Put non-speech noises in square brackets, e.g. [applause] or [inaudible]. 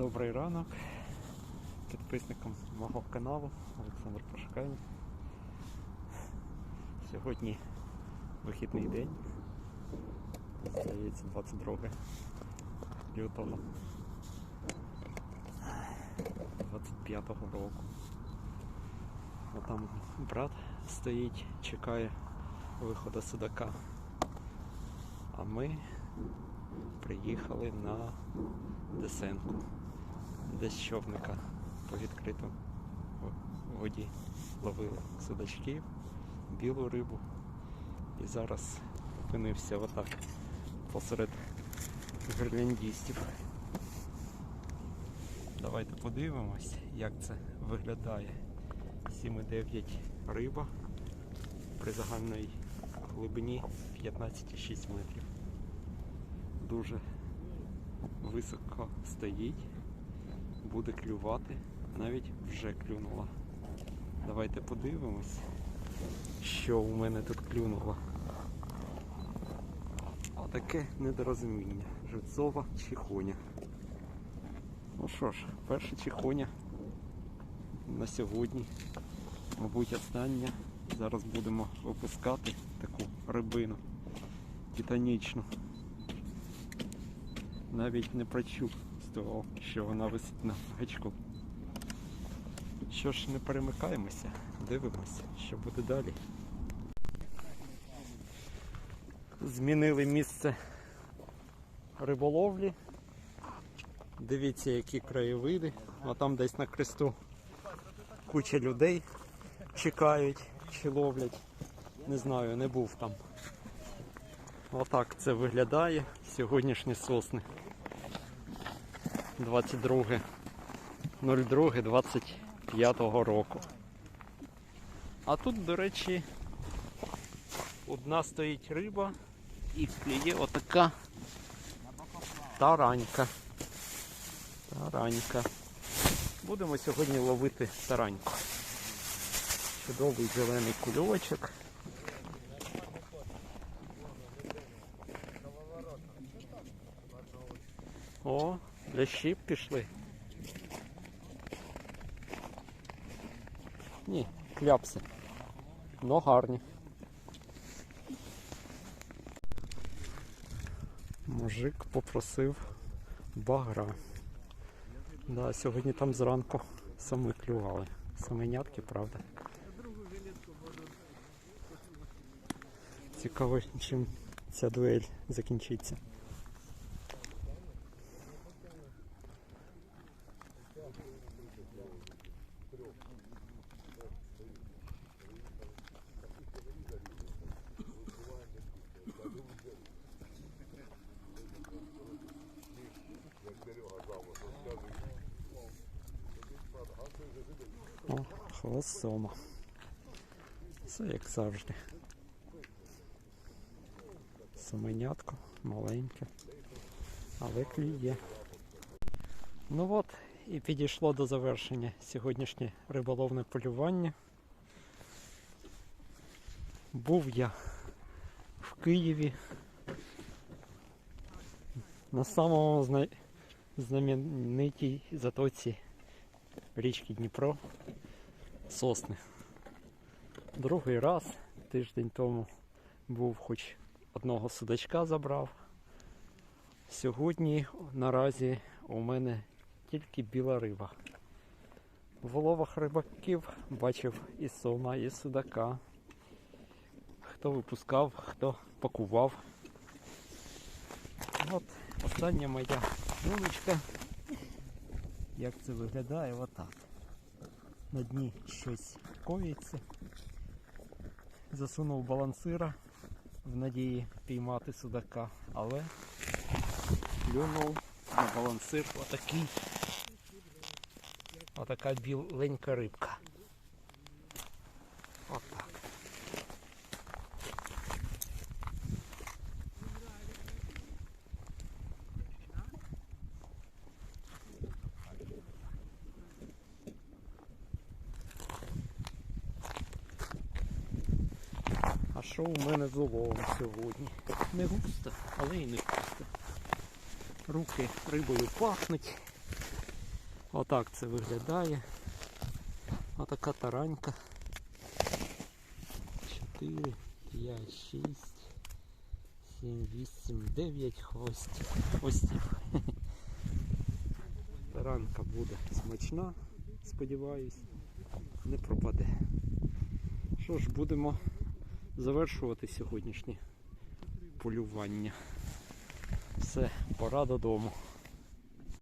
Добрий ранок підписникам мого каналу Олександр Прошкань. Сьогодні вихідний день. Здається, 22 лютого 25-го року. А там брат стоїть, чекає виходу судака. А ми приїхали на десенку десь човника по відкритому воді ловили судачків, білу рибу. І зараз опинився отак посеред гірляндістів. Давайте подивимось, як це виглядає. 7,9 риба при загальній глибині 15,6 метрів. Дуже високо стоїть, буде клювати, навіть вже клюнула. Давайте подивимось, що у мене тут клюнуло. Отаке недорозуміння. Живцова чихоня. Ну що ж, перша чихоня на сьогодні. Мабуть, остання. Зараз будемо випускати таку рибину титанічну навіть не прочув того, що вона висить на гачку. Що ж, не перемикаємося, дивимося, що буде далі. Змінили місце риболовлі. Дивіться, які краєвиди. А там десь на кресту куча людей чекають чи ловлять. Не знаю, не був там. Отак це виглядає сьогоднішні сосни. 22.02.25 року. А тут, до речі, одна стоїть риба і клює отака таранька. Таранька. Будемо сьогодні ловити тараньку. Чудовий зелений кульочок. О, лящі пішли. Ні, кляпси. Но гарні. Мужик попросив багра. Да, сьогодні там зранку саме клювали. Саменятки, правда. Цікаво, чим ця дуель закінчиться. О, хвостома. Все як завжди. Саменятко, маленьке, але клює. Ну от, і підійшло до завершення сьогоднішнє риболовне полювання. Був я в Києві на самому зна... знаменитій затоці річки Дніпро сосни. Другий раз, тиждень тому, був хоч одного судачка забрав. Сьогодні наразі у мене тільки біла риба. В ловах рибаків бачив і сома, і судака. Хто випускав, хто пакував. От остання моя вуличка. Як це виглядає отак. На дні щось коїться. Засунув балансира в надії піймати судака, але плюнув на балансир отакий. Отака біленька рибка. Що у мене з уловом сьогодні? Не густо, але і не пусто. Руки рибою пахнуть. Отак це виглядає. Отака таранька. 4, 5, 6, 7, 8, 9 хвостів. хвостів. [laughs] Таранка буде смачна, сподіваюсь, не пропаде. Що ж, будемо завершувати сьогоднішнє полювання. Все, пора додому.